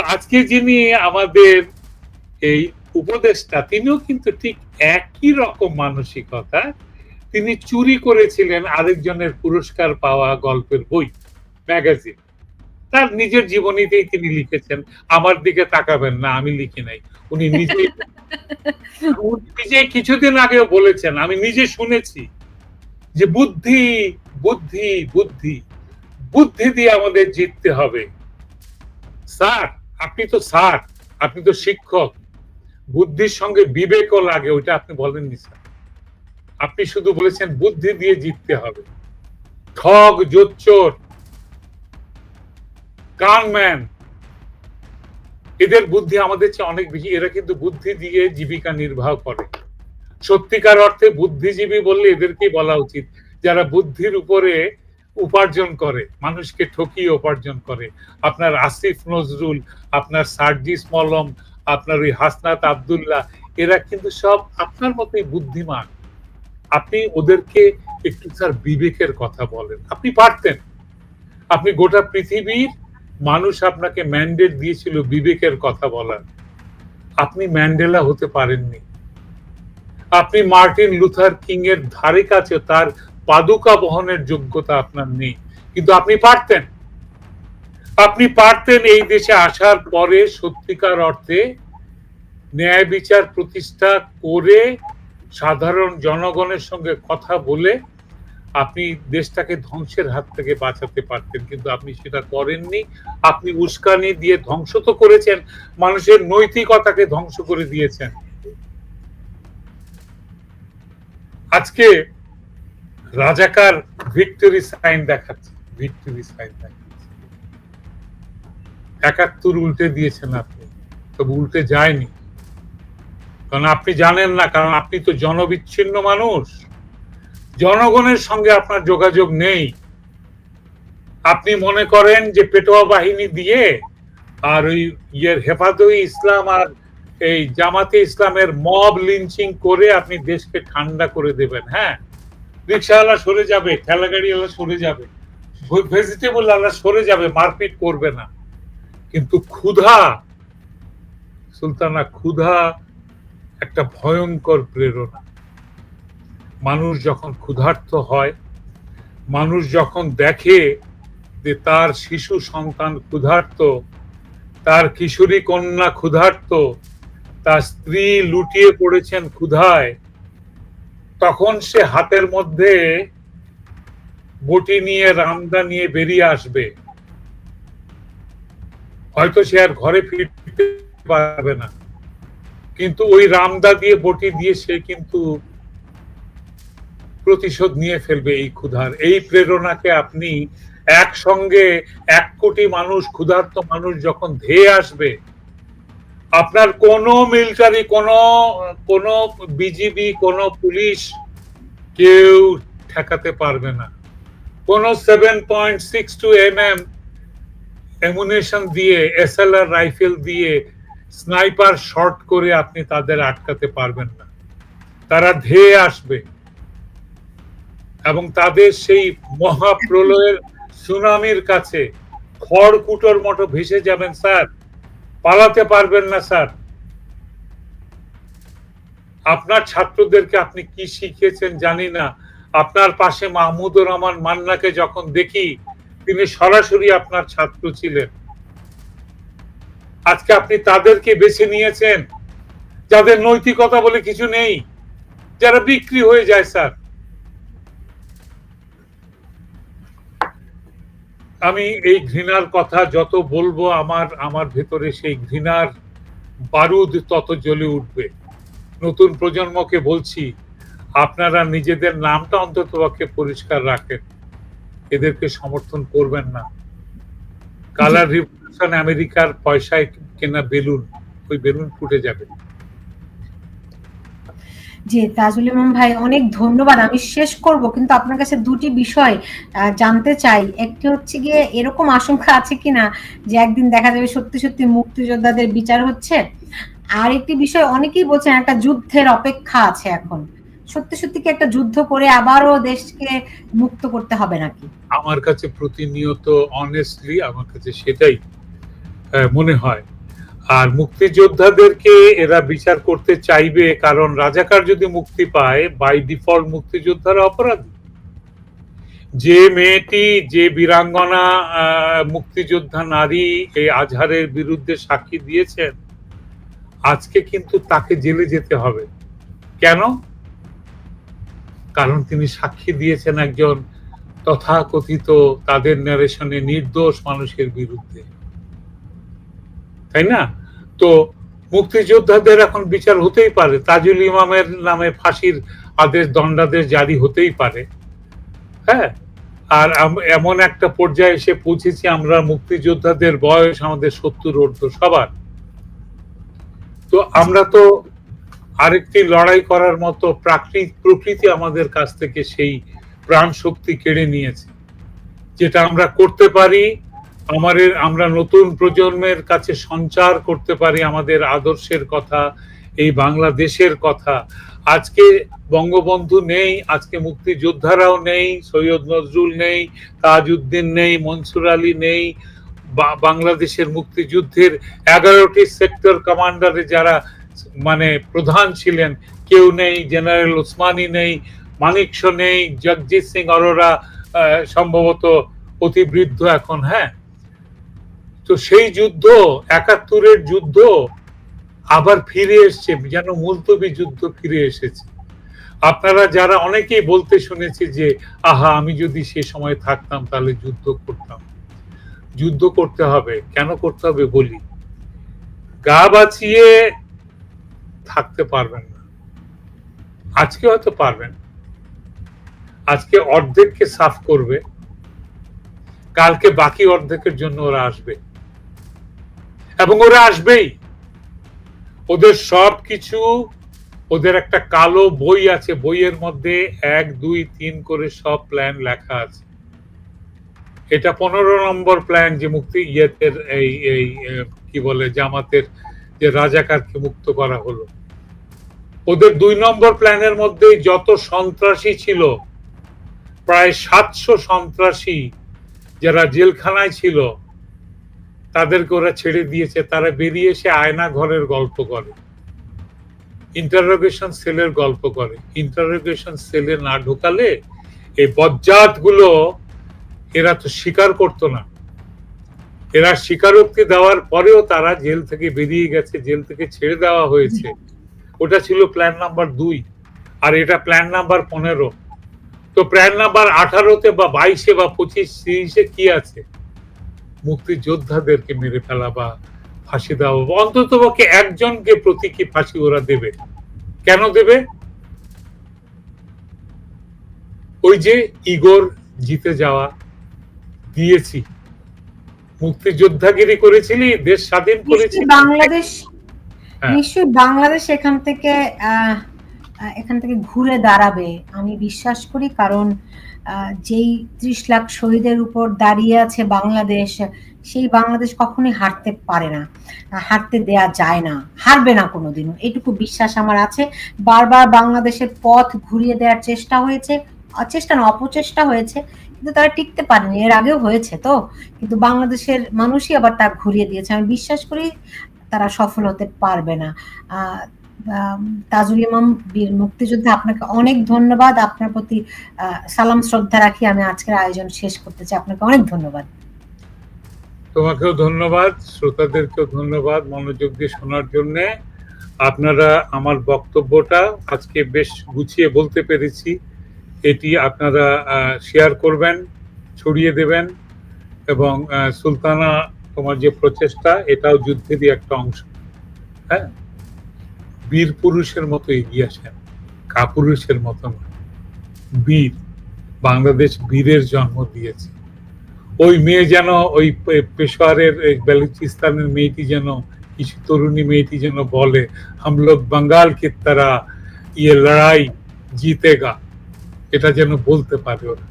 তো আজকে যিনি আমাদের এই উপদেশটা তিনিও কিন্তু ঠিক একই রকম মানসিকতা। তিনি চুরি করেছিলেন আরেকজনের পুরস্কার পাওয়া গল্পের বই ম্যাগাজিন। তার নিজের জীবনীতেই তিনি লিখেছেন আমার দিকে তাকাবেন না আমি লিখি নাই। উনি নিজে নিজে কিছুদিন আগেও বলেছেন আমি নিজে শুনেছি যে বুদ্ধি বুদ্ধি বুদ্ধি বুদ্ধি দিয়ে আমাদের জিততে হবে। স্যার আপনি তো স্যার, আপনি তো শিক্ষক। বুদ্ধির সঙ্গে বিবেকও লাগে, ওইটা আপনি বলেননি স্যার। আপনি শুধু বলেছেন বুদ্ধি দিয়ে জিততে হবে। ঠগ, জোচ্চোর, কানম্যান, এদের বুদ্ধি আমাদের চেয়ে অনেক বেশি। এরা কিন্তু বুদ্ধি দিয়ে জীবিকা নির্বাহ করে। সত্যিকার অর্থে বুদ্ধিজীবী বললে এদেরকেই বলা উচিত। যারা বুদ্ধির উপরে উপার্জন করে, মানুষকে ঠকিয়ে উপার্জন করে। আপনার আসিফ নজরুল, আপনার সার্জিস মলম, আপনার ওই হাসনাত আবদুল্লাহ, এরা কিন্তু সব আপনার মতোই বুদ্ধিমান। আপনি ওদেরকে একটু স্যার বিবেকের কথা বলেন। আপনি পারতেন। আপনি গোটা পৃথিবীর মানুষ আপনাকে ম্যান্ডেট দিয়েছিল বিবেকের কথা বলার। আপনি ম্যান্ডেলা হতে পারেননি। আপনি মার্টিন লুথার কিং এর ধারে কাছে তার পাদুকা বহনের যোগ্যতা আপনার নেই। কিন্তু আপনি পারতেন। আপনি পারতেন এই দেশে আসার পরে সত্যিকার অর্থে ন্যায় বিচার প্রতিষ্ঠা করে সাধারণ জনগণের সঙ্গে কথা বলে আপনি দেশটাকে ধ্বংসের হাত থেকে বাঁচাতে পারতেন। কিন্তু আপনি সেটা করেননি। আপনি উস্কানি দিয়ে ধ্বংস তো করেছেন। মানুষের নৈতিকতাকে ধ্বংস করে দিয়েছেন। আজকে রাজাকার ভিক্টরি সাইন দেখাচ্ছে, ভিক্টরি সাইন দেখাচ্ছে। একাত্তর উল্টে দিয়েছেন আপনি, তবে উল্টে যায়নি। কারণ আপনি জানেন না, কারণ আপনি তো জনবিচ্ছিন্ন মানুষ। জনগণের সঙ্গে আপনার যোগাযোগ নেই। আপনি মনে করেন যে পেটোয়া বাহিনী দিয়ে আর ওই ইয়ের হেফাজতে ইসলাম আর এই জামাতে ইসলামের মব লিঞ্চিং করে আপনি দেশকে ঠান্ডা করে দেবেন হ্যাঁ? রিক্সাওয়ালা সরে যাবে, ঠেলাগাড়িওয়ালা সরে যাবে ভেজিটেবল আলা সরে যাবে, মারপিট করবে না। কিন্তু ক্ষুধা, সুলতানা, ক্ষুধা একটা ভয়ঙ্কর প্রেরণা। মানুষ যখন ক্ষুধার্ত হয়, মানুষ যখন দেখে যে তার শিশু সন্তান ক্ষুধার্ত, তার কিশোরী কন্যা ক্ষুধার্ত, তার স্ত্রী লুটিয়ে পড়েছেন ক্ষুধায় তখন সে হাতের মধ্যে বটি নিয়ে, রামদা নিয়ে বেরিয়ে আসবে। হয়তো সে আর ঘরে ফিরতে পারবে না। কিন্তু ওই রামদা দিয়ে বটি দিয়ে সে কিন্তু প্রতিশোধ নিয়ে ফেলবে এই ক্ষুধার। এই প্রেরণাকে আপনি একসঙ্গে এক কোটি মানুষ, ক্ষুধার্ত মানুষ যখন ধেয়ে আসবে আপনার কোন মিলিটারি কোন কোন বিজিবি কোন পুলিশ কেউ ঠেকাতে পারবে না। কোন seven point six two M M ammunition দিয়ে এসএলআর রাইফেল দিয়ে স্নাইপার শর্ট করে আপনি তাদের আটকাতে পারবেন না। তারা ধেয়ে আসবে। এবং তাদের সেই মহাপ্রলয়ের সুনামির কাছে খড়কুটোর মতো ভেসে যাবেন, স্যার। পালাতে পারবেন না, স্যার। আপনার ছাত্রদেরকে আপনি কি শিখিয়েছেন জানি না। আপনার পাশে মাহমুদুর রহমান মান্নাকে যখন দেখি, তিনি সরাসরি আপনার ছাত্র ছিলেন। আজকে আপনি তাদেরকে বেছে নিয়েছেন, যাদের নৈতিকতা বলে কিছু নেই, যারা বিক্রি হয়ে যায়, স্যার। আমি এই ঘৃণার কথা যত বলব, আমার আমার ভেতরে সেই ঘৃণার বারুদ তত জ্বলে উঠবে। নতুন প্রজন্মকে বলছি, আপনারা নিজেদের নামটা অন্তত পরিষ্কার রাখেন। এদেরকে সমর্থন করবেন না। কালার রিভলিউশন আমেরিকার পয়সায় কেনা বেলুন, ওই বেলুন ফুটে যাবে। জি তাজুল ইমাম ভাই, অনেক ধন্যবাদ। আমি শেষ করব, কিন্তু আপনার কাছে দুটি বিষয় জানতে চাই। একটি হচ্ছে গিয়ে, এরকম আশঙ্কা আছে কিনা যে একদিন দেখা যাবে সত্যি সত্যি মুক্তিযোদ্ধাদের বিচার হচ্ছে? আর একটি বিষয়, অনেকেই বলছেন একটা যুদ্ধের অপেক্ষা আছে এখন। সত্যি সত্যি কি একটা যুদ্ধ করে আবারও দেশকে মুক্ত করতে হবে নাকি? আমার কাছে প্রতিনিয়ত অনেস্টলি আমার কাছে সেটাই মনে হয়। আর মুক্তিযোদ্ধাদেরকে এরা বিচার করতে চাইবে, কারণ রাজাকার যদি মুক্তি পায় বাই ডিফল্ট মুক্তিযোদ্ধারা অপরাধী। যে মেয়েটি, যে বীরাঙ্গনা মুক্তিযোদ্ধা নারী এই আজহারের বিরুদ্ধে সাক্ষী দিয়েছেন, আজকে কিন্তু তাকে জেলে যেতে হবে। কেন? কারণ তিনি সাক্ষী দিয়েছেন একজন তথাকথিত, তাদের ন্যারেশনে নির্দোষ মানুষের বিরুদ্ধে। তাই না? তো মুক্তিযোদ্ধাদের এখন বিচার হতেই পারে। তাজুল ইমামের নামে ফাঁসির আদেশ, দণ্ডাদেশ জারি হতেই পারে। হ্যাঁ? আর এমন একটা পর্যায়ে এসে পৌঁছেছি আমরা, মুক্তিযোদ্ধাদের বয়স আমাদের সত্তর ঊর্ধ্ব সবার। তো আমরা তো আরেকটি লড়াই করার মতো প্রাকৃতিক প্রকৃতি আমাদের কাছ থেকে সেই প্রাণ শক্তি কেড়ে নিয়েছে। যেটা আমরা করতে পারি আমাদের, আমরা নতুন প্রজন্মের কাছে সঞ্চার করতে পারি আমাদের আদর্শের কথা, এই বাংলাদেশের কথা। আজকে বঙ্গবন্ধু নেই, আজকে মুক্তিযোদ্ধারাও নেই, সৈয়দ নজরুল নেই, তাজউদ্দিন নেই, মনসুর আলী নেই। বাংলাদেশের মুক্তিযুদ্ধের এগারোটি সেক্টর কমান্ডারে যারা মানে প্রধান ছিলেন, কেউ নেই, জেনারেল ওসমানী নেই মানিকশ নেই, জগজিৎ সিং অরোরা সম্ভবত অতিবৃদ্ধ এখন হ্যাঁ? তো সেই যুদ্ধ, একাত্তরের যুদ্ধ আবার ফিরে এসছে, যেন মুলতবি যুদ্ধ ফিরে এসেছে। আপনারা যারা অনেকেই বলতে শুনেছি যে, আহা, আমি যদি সে সময় থাকতাম, তাহলে যুদ্ধ করতাম। যুদ্ধ করতে হবে। কেন করতে হবে বলি? গা বাঁচিয়ে থাকতে পারবেন না। আজকে হয়তো পারবেন। আজকে অর্ধেককে সাফ করবে। কালকে বাকি অর্ধেকের জন্য ওরা আসবে। এবং ওরা আসবেই। ওদের সব কিছু ওদের একটা কালো বই আছে, বইয়ের মধ্যে এক, দুই, তিন করে সব প্ল্যান লেখা আছে। এটা পনেরো নম্বর প্ল্যান যে মুক্তি, ইয়েতের এই এই কি বলে, জামাতের যে রাজাকারকে মুক্ত করা হলো। ওদের দুই নম্বর প্ল্যানের মধ্যে যত সন্ত্রাসী ছিল, প্রায় সাতশো সন্ত্রাসী যারা জেলখানায় ছিল তাদেরকে ওরা ছেড়ে দিয়েছে, তারা বেরিয়ে এসে আয়না ঘরের গল্প করে। ইন্টারোগেশন সেলের গল্প করে। ইন্টারোগেশন সেলে না ঢোকালে এই বজ্জাতগুলো এরা তো স্বীকার করতো না। এরা স্বীকারোক্তি দেওয়ার পরেও তারা জেল থেকে বেরিয়ে গেছে, জেল থেকে ছেড়ে দেওয়া হয়েছে। ওটা ছিল প্ল্যান নাম্বার দুই। আর এটা প্ল্যান নাম্বার পনেরো। তো প্ল্যান নাম্বার আঠারোতে বা বাইশে বা পঁচিশ তিরিশে কি আছে? মুক্তিযোদ্ধাদেরকে মেরে ফেলা বা ফাঁসি দেওয়া অন্তত পক্ষে একজনকে প্রতীকী ফাঁসি ওরা দেবে। কেন দেবে? ওই যে ইগোর জিতে যাওয়া দিয়েছি। মুক্তিযোদ্ধাগিরি করেছিলি দেশ স্বাধীন করেছিলি। নিশ্চয়ই বাংলাদেশ হ্যাঁ। নিশ্চয়ই বাংলাদেশ এখান থেকে আহ, এখান থেকে ঘুরে দাঁড়াবে। আমি বিশ্বাস করি, কারণ যেই ত্রিশ লাখ শহীদের উপর দাঁড়িয়ে আছে বাংলাদেশ, সেই বাংলাদেশ কখনোই হারতে পারে না হারতে দেয়া যায় না, হারবে না কোনোদিনও। এটুকু বিশ্বাস আমার আছে। বারবার বাংলাদেশের পথ ঘুরিয়ে দেওয়ার চেষ্টা হয়েছে চেষ্টা না, অপচেষ্টা হয়েছে, কিন্তু তারা টিকতে পারেনি। এর আগেও হয়েছে তো, কিন্তু বাংলাদেশের মানুষই আবার তা ঘুরিয়ে দিয়েছে। আমি বিশ্বাস করি তারা সফল হতে পারবে না। তাজুল ইমাম বীর মুক্তিযোদ্ধা আপনাকে অনেক ধন্যবাদ। আপনার প্রতি সালাম, শ্রদ্ধা রাখি আমি আজকের আয়োজন শেষ করতে চাই। আপনাকে অনেক ধন্যবাদ। তোমাকেও ধন্যবাদ, শ্রোতাদেরকেও ধন্যবাদ মনোযোগ দিয়ে শোনার জন্য। আপনারা আমার বক্তব্যটা আজকে বেশ গুছিয়ে বলতে পেরেছি। এটি আপনারা শেয়ার করবেন, ছড়িয়ে দেবেন এবং সুলতানা, তোমার যে প্রচেষ্টা, এটাও যুদ্ধেরই একটা অংশ। হ্যাঁ? বীর পুরুষের মতো এগিয়ে আসেন, কাপুরুষের মতো বীর, বাংলাদেশ বীরের জন্ম দিয়েছে। ওই মেয়ে যেন, ওই পেশোয়ারের বেলুচিস্তানের মেয়েটি যেন, কিছু তরুণী মেয়েটি যেন বলে হাম লোক বাঙ্গাল কি তারা ইয়ে লড়াই জিতেগা? এটা যেন বলতে পারে ওরা।